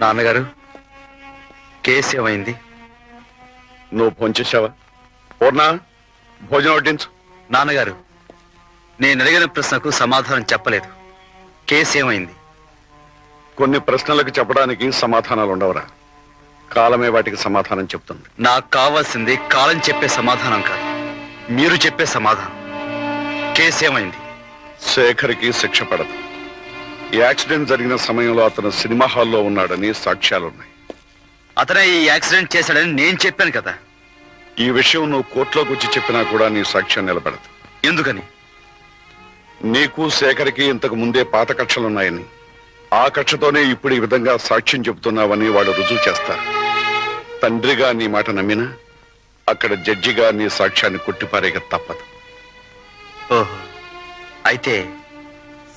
నాన్నగారు కేసు ఏమైంది? నువ్వు భోంచేశావా పూర్ణ భోజనం వడ్డించు. నాన్నగారు నేను అడిగిన ప్రశ్నకు సమాధానం చెప్పలేదు. కేసు ఏమైంది? కొన్ని ప్రశ్నలకు చెప్పడానికి సమాధానాలు ఉండవరా. కాలమే వాటికి సమాధానం చెప్తుంది. నాకు కావాల్సింది కాలం చెప్పే సమాధానం కాదు. మీరు చెప్పే సమాధానం. కేసు ఏమైంది? శేఖర్కి శిక్ష పడదు. యాక్సిడెంట్ జరిగిన సమయంలో అతను సినిమా హాల్లో ఉన్నాడని సాక్ష్యాలున్నాయి. అతనే ఈ యాక్సిడెంట్ చేశాడని నేను చెప్పాను కదా. ఈ విషయం నువ్వు కోర్టులోకి వచ్చి చెప్పినా కూడా నీ సాక్ష్యం నిలబడదు. ఎందుకని? నీకు శేఖర్కి ఇంతకు ముందే పాత కక్షలున్నాయని ఆ కక్షతోనే ఇప్పుడు ఈ విధంగా సాక్ష్యం చెబుతున్నావని వాళ్ళు రుజువు చేస్తారు. తండ్రిగా నీ మాట నమ్మినా అక్కడ జడ్జిగా నీ సాక్ష్యాన్ని కొట్టిపారేక తప్పదు. ఓహో. అయితే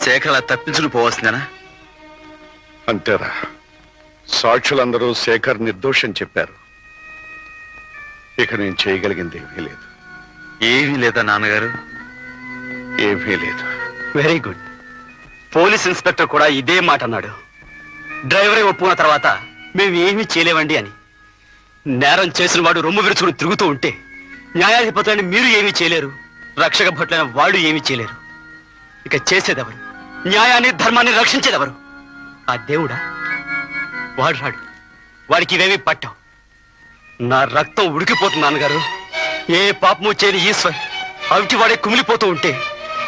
శేఖర్ అలా తప్పించుకుని పోవాల్సిందేనా అంతేరా. సాక్షులందరూ శేఖర్ నిర్దోషం చెప్పారు. ఇక నేను చేయగలిగింది ఏమీ లేదు. ఏమీ లేదా నాన్నగారు? ఏమీ లేదు. Very good. పోలీస్ ఇన్స్పెక్టర్ కూడా ఇదే మాట అన్నాడు. డ్రైవరే ఒప్పుకున్న తర్వాత మేము ఏమీ చేయలేమండి అని. నేరం చేసిన వాడు రొమ్ము విరుచుకుని తిరుగుతూ ఉంటే న్యాయాధిపతులని మీరు ఏమీ చేయలేరు. రక్షక భటులైన వాళ్ళు ఏమీ చేయలేరు. ఇక చేసేదెవరు? న్యాయాన్ని ధర్మాన్ని రక్షించేదెవరు? ఆ దేవుడా? వాడు రాడు. వాడికి ఇవేమీ పట్టావు. నా రక్తం ఉడికిపోతుంది నాన్నగారు. ఏ పాపము చేయని ఈశ్వర్. అవిటి వాడే కుమిలిపోతూ ఉంటే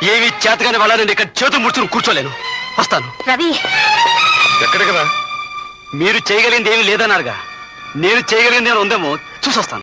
ఏమీ చేతగానే వాళ్ళని ఇక్కడ చేతులు ముడుచుకుని కూర్చోలేను. వస్తాను. రవి! ఎక్కడికి రా? మీరు చేయగలిగింది ఏమీ లేదన్నారుగా నేను చేయగలిగింది ఏమైనా ఉందేమో చూసొస్తాను.